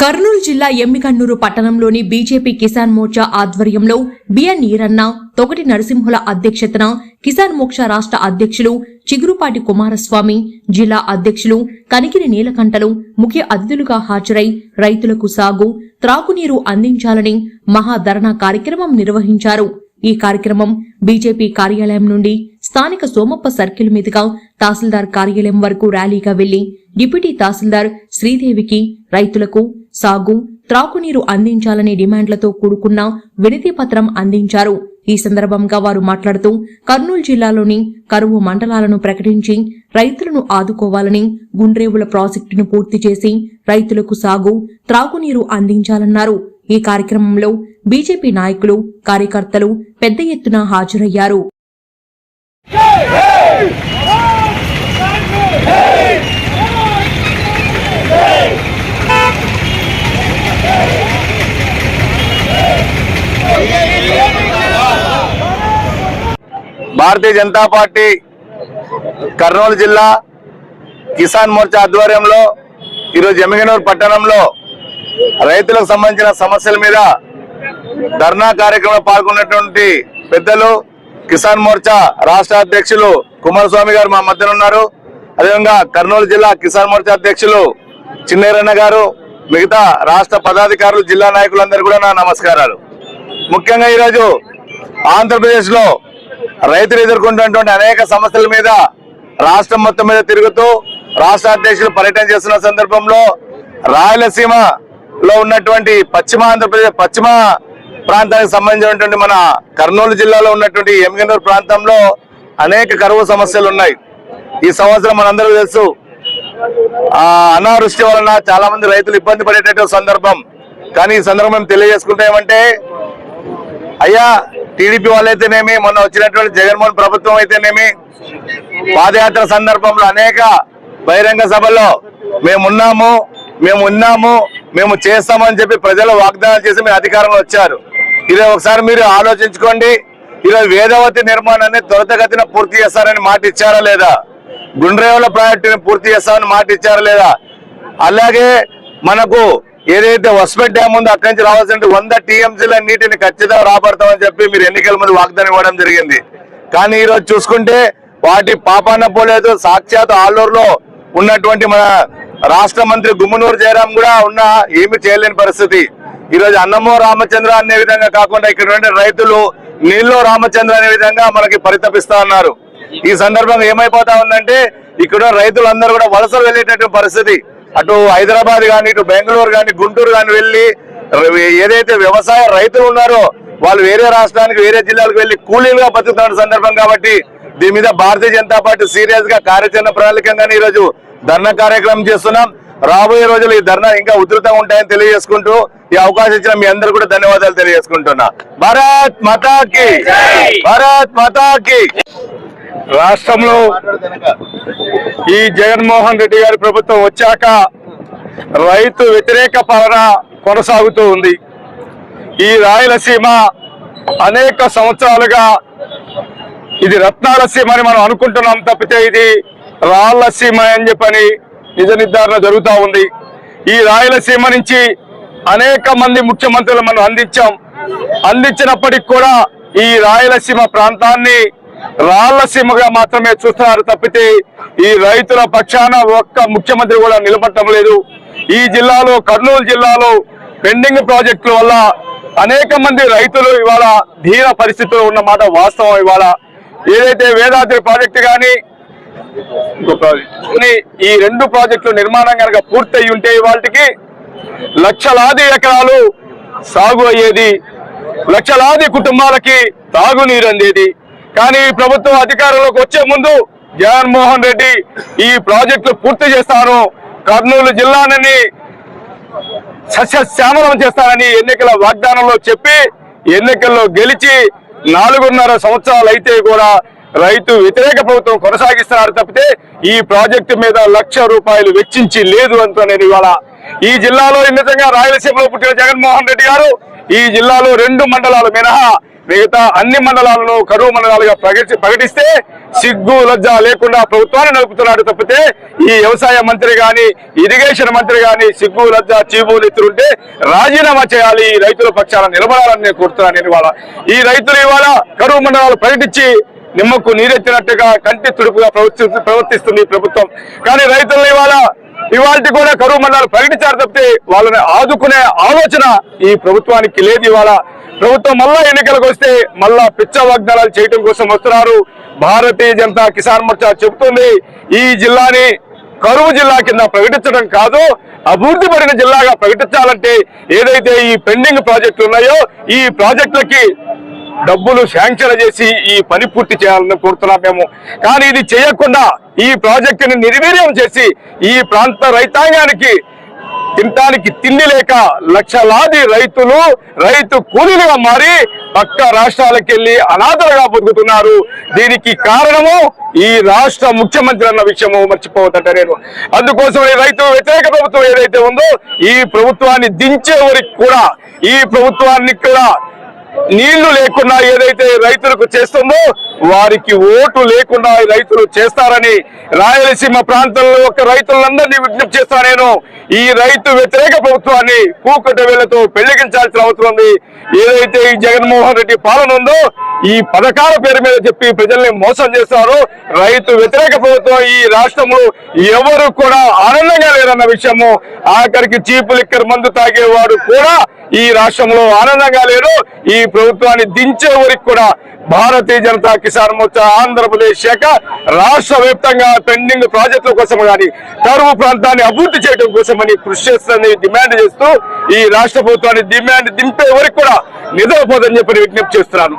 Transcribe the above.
కర్నూలు జిల్లా ఎమ్మికన్నూరు పట్టణంలోని బీజేపీ కిసాన్ మోర్చా ఆధ్వర్యంలో బిఎన్ ఈరన్న తొగటి నరసింహుల అధ్యక్షతన కిసాన్ మోక్ష రాష్ట్ర అధ్యక్షులు చిగురుపాటి కుమారస్వామి జిల్లా అధ్యక్షులు కనికిరి నీలకంఠలు ముఖ్య అతిథులుగా హాజరై రైతులకు సాగు త్రాగునీరు అందించాలని మహాధరణ కార్యక్రమం నిర్వహించారు. ఈ కార్యక్రమం బీజేపీ కార్యాలయం నుండి స్థానిక సోమప్ప సర్కిల్ మీదుగా తహసీల్దార్ కార్యాలయం వరకు ర్యాలీగా వెళ్ళి డిప్యూటీ తహసీల్దార్ శ్రీదేవికి రైతులకు సాగు త్రాగునీరు అందించాలనే డిమాండ్లతో కూడుకున్న వినతి పత్రం అందించారు. ఈ సందర్భంగా వారు మాట్లాడుతూ కర్నూలు జిల్లాలోని కరువు మండలాలను ప్రకటించి రైతులను ఆదుకోవాలని గుండ్రేవుల ప్రాజెక్టును పూర్తి చేసి రైతులకు సాగు త్రాగునీరు అందించాలన్నారు. ఈ కార్యక్రమంలో బీజేపీ నాయకులు కార్యకర్తలు పెద్ద ఎత్తున హాజరయ్యారు. భారతీయ జనతా పార్టీ కర్నూలు జిల్లా కిసాన్ మోర్చా ఆధ్వర్యంలో ఈరోజు ఎమ్మిగనూరు పట్టణంలో రైతులకు సంబంధించిన సమస్యల మీద ధర్నా కార్యక్రమంలో పాల్గొన్నటువంటి పెద్దలు కిసాన్ మోర్చా రాష్ట్ర అధ్యక్షులు కుమారస్వామి గారు మా మధ్యన ఉన్నారు. అదేవిధంగా కర్నూలు జిల్లా కిసాన్ మోర్చా అధ్యక్షులు చిన్నేరన్న గారు మిగతా రాష్ట్ర పదాధికారులు జిల్లా నాయకులందరూ కూడా నా నమస్కారాలు. ముఖ్యంగా ఈరోజు ఆంధ్రప్రదేశ్లో రైతులు ఎదుర్కొంటున్నటువంటి అనేక సమస్యల మీద రాష్ట్రం మొత్తం మీద తిరుగుతూ రాష్ట్ర అధ్యక్షులు పర్యటన చేస్తున్న సందర్భంలో రాయలసీమలో ఉన్నటువంటి పశ్చిమ ఆంధ్రప్రదేశ్ పశ్చిమ ప్రాంతానికి సంబంధించినటువంటి మన కర్నూలు జిల్లాలో ఉన్నటువంటి ఎమ్మిగనూరు ప్రాంతంలో అనేక కరువు సమస్యలు ఉన్నాయి. ఈ సంవత్సరం మనందరూ తెలుసు ఆ అనావృష్టి వలన చాలా మంది రైతులు ఇబ్బంది పడేటటువంటి సందర్భం. కానీ ఈ సందర్భం మేము తెలియజేసుకుంటే ఏమంటే అయ్యా టీడీపీ వాళ్ళైతేనేమి మొన్న వచ్చినటువంటి జగన్మోహన్ ప్రభుత్వం అయితేనేమి పాదయాత్ర సందర్భంలో అనేక బహిరంగ సభల్లో మేమున్నాము మేము ఉన్నాము మేము చేస్తామని చెప్పి ప్రజలు వాగ్దానం చేసి మీ అధికారంలో వచ్చారు. ఇది ఒకసారి మీరు ఆలోచించుకోండి ఈరోజు వేదవతి నిర్మాణాన్ని త్వరితగతిన పూర్తి చేస్తారని మాట ఇచ్చారా లేదా? గుండ్రేవల ప్రాజెక్టుని పూర్తి చేస్తామని మాట ఇచ్చారా లేదా? అలాగే మనకు ఏదైతే వస్మెట్ డ్యామ్ ఉందో అక్కడి నుంచి రావాల్సిన వంద టీఎంసీల నీటిని ఖచ్చితంగా రాబడతామని చెప్పి మీరు ఎన్నికల ముందు వాగ్దానం ఇవ్వడం జరిగింది. కానీ ఈరోజు చూసుకుంటే వాటి పాపాన పోలేదు. సాక్షాత్ ఆలూరులో ఉన్నటువంటి మన రాష్ట్ర మంత్రి గుమ్మనూరు జయరాం కూడా ఉన్న ఏమి చేయలేని పరిస్థితి. ఈ రోజు అన్నమో రామచంద్ర అనే విధంగా కాకుండా ఇక్కడ రైతులు నీళ్ళు రామచంద్ర అనే విధంగా మనకి పరితపిస్తా ఉన్నారు. ఈ సందర్భంగా ఏమైపోతా ఉందంటే ఇక్కడ రైతులందరూ కూడా వలసలు వెళ్ళేటటువంటి పరిస్థితి. అటు హైదరాబాద్ కానీ ఇటు బెంగళూరు కానీ గుంటూరు కానీ వెళ్ళి ఏదైతే వ్యవసాయ రైతులు ఉన్నారో వాళ్ళు వేరే రాష్ట్రానికి వేరే జిల్లాలకు వెళ్ళి కూలీలుగా బతుకుతున్న సందర్భం కాబట్టి దీని మీద భారతీయ జనతా పార్టీ సీరియస్గా కార్యాచరణ ప్రణాళికంగానే ఈ రోజు ధర్నా కార్యక్రమం చేస్తున్నాం. రాబోయే రోజులు ఈ ధర్నా ఇంకా ఉధృతంగా ఉంటాయని తెలియజేసుకుంటూ ఈ అవకాశం ఇచ్చిన మీ అందరూ కూడా ధన్యవాదాలు తెలియజేసుకుంటున్నా. భారత్ మాతాకి! భారత్ మాతాకి! రాష్ట్రంలో ఈ జగన్మోహన్ రెడ్డి గారి ప్రభుత్వం వచ్చాక రైతు వ్యతిరేక పాలన కొనసాగుతూ ఉంది. ఈ రాయలసీమ అనేక సంవత్సరాలుగా ఇది రత్నాలసీమ అని మనం అనుకుంటున్నాం తప్పితే ఇది రాళ్ళసీమ అని చెప్పని నిజ నిర్ధారణ జరుగుతూ ఉంది. ఈ రాయలసీమ నుంచి అనేక మంది ముఖ్యమంత్రులు మనం అందించాం. అందించినప్పటికి కూడా ఈ రాయలసీమ ప్రాంతాన్ని రాళ్ళ సీమగా మాత్రమే చూస్తున్నారు తప్పితే ఈ రైతుల పక్షాన ఒక్క ముఖ్యమంత్రి కూడా నిలబడటం లేదు. ఈ జిల్లాలో కర్నూలు జిల్లాలో పెండింగ్ ప్రాజెక్టుల వల్ల అనేక మంది రైతులు ఇవాళ దీన పరిస్థితుల్లో ఉన్న మాట వాస్తవం ఇవాళ. ఏదైతే వేదాద్రి ప్రాజెక్టు కానీ ఈ రెండు ప్రాజెక్టులు నిర్మాణం కనుక పూర్తయి ఉంటే ఇవాళకి లక్షలాది ఎకరాలు సాగు అయ్యేది లక్షలాది కుటుంబాలకి తాగునీరు అందేది. కానీ ప్రభుత్వం అధికారంలోకి వచ్చే ముందు జగన్మోహన్ రెడ్డి ఈ ప్రాజెక్టులు పూర్తి చేస్తాను. కర్నూలు జిల్లాని సస్యశ్యామలం చేస్తానని ఎన్నికల వాగ్దానంలో చెప్పి ఎన్నికల్లో గెలిచి నాలుగున్నర సంవత్సరాలు అయితే కూడా రైతు వ్యతిరేక ప్రభుత్వం కొనసాగిస్తున్నారు తప్పితే ఈ ప్రాజెక్టు మీద లక్ష రూపాయలు వెచ్చించి లేదు అంటూ నేను ఇవాళ ఈ జిల్లాలో నిజంగా రాయలసీమలో పుట్టిన జగన్మోహన్ రెడ్డి గారు ఈ జిల్లాలో రెండు మండలాలు మినహా మిగతా అన్ని మండలాలను కరువు మండలాలుగా ప్రకటి ప్రకటిస్తే సిగ్గు లజ్జ లేకుండా ప్రభుత్వాన్ని నడుపుతున్నాడు తప్పితే ఈ వ్యవసాయ మంత్రి గాని ఇరిగేషన్ మంత్రి గాని సిగ్గు లజ్జ చీబులు ఎత్తులుంటే రాజీనామా చేయాలి. ఈ రైతుల పక్షాన నిలబడాలని నేను కోరుతున్నాను. నేను ఇవాళ ఈ రైతులు ఇవాళ కరువు మండలాలు ప్రకటించి నిమ్మకు నీరెత్తినట్టుగా కంటి తుడుపుగా ప్రవర్తి ప్రవర్తిస్తుంది ప్రభుత్వం. కానీ రైతులను ఇవాళ ఇవాళ కూడా కరువు మండలాలు ప్రకటించారు తప్పితే వాళ్ళని ఆదుకునే ఆలోచన ఈ ప్రభుత్వానికి లేదు ఇవాళ. ప్రభుత్వం మళ్ళా ఎన్నికలకు వస్తే మళ్ళా పిచ్చ వాగ్దానాలు చేయటం కోసం వస్తున్నారు. భారతీయ జనతా కిసాన్ మోర్చా చెబుతుంది ఈ జిల్లాని కరువు జిల్లా కింద ప్రకటించడం కాదు అభివృద్ధి పడిన జిల్లాగా ప్రకటించాలంటే ఏదైతే ఈ పెండింగ్ ప్రాజెక్టులు ఉన్నాయో ఈ ప్రాజెక్టులకి డబ్బులు శాంక్షన్ చేసి ఈ పని పూర్తి చేయాలని కోరుతున్నాం మేము. కానీ ఇది చేయకుండా ఈ ప్రాజెక్టుని నిర్వీర్యం చేసి ఈ ప్రాంత రైతాంగానికి తినటానికి తిండి లేక లక్షలాది రైతులు రైతు కూలీలుగా మారి పక్క రాష్ట్రాలకు వెళ్ళి అనాథలుగా బతుకుతున్నారు. దీనికి కారణము ఈ రాష్ట్ర ముఖ్యమంత్రి అన్న విషయము మర్చిపోవద్దంట నేను. అందుకోసం ఈ రైతు వ్యతిరేక ప్రభుత్వం ఏదైతే ఉందో ఈ ప్రభుత్వాన్ని దించే వరకు కూడా ఈ ప్రభుత్వాన్ని కూడా నీళ్ళు లేకుండా ఏదైతే రైతులకు చేస్తుందో వారికి ఓటు లేకుండా రైతులు చేస్తారని రాయలసీమ ప్రాంతంలో ఒక రైతులందరినీ విజ్ఞప్తి చేస్తా నేను. ఈ రైతు వ్యతిరేక ప్రభుత్వాన్ని కూకట వేళ్ళతో పెళ్ళిగించాల్సిన అవసరం ఉంది. ఏదైతే ఈ జగన్మోహన్ రెడ్డి పాలన ఉందో ఈ పథకాల పేరు మీద చెప్పి ప్రజల్ని మోసం చేస్తారు. రైతు వ్యతిరేక ప్రభుత్వం ఈ రాష్ట్రంలో ఎవరు కూడా ఆనందంగా లేరన్న విషయము ఆఖరికి చీపు లిక్కర్ మందు తాగేవాడు కూడా ఈ రాష్ట్రంలో ఆనందంగా లేరు ఈ ప్రభుత్వాన్ని దించే వరకు కూడా భారతీయ జనతా కిసాన్ మోర్చా ఆంధ్రప్రదేశ్ శాఖ రాష్ట్ర వ్యాప్తంగా పెండింగ్ ప్రాజెక్టుల కోసం కానీ కరువు ప్రాంతాన్ని అభివృద్ధి చేయడం కోసమని కృషి చేస్తుందని డిమాండ్ చేస్తూ ఈ రాష్ట్ర ప్రభుత్వాన్ని డిమాండ్ దింపే వరకు కూడా నిద్రపోదని చెప్పి విజ్ఞప్తి చేస్తున్నాను.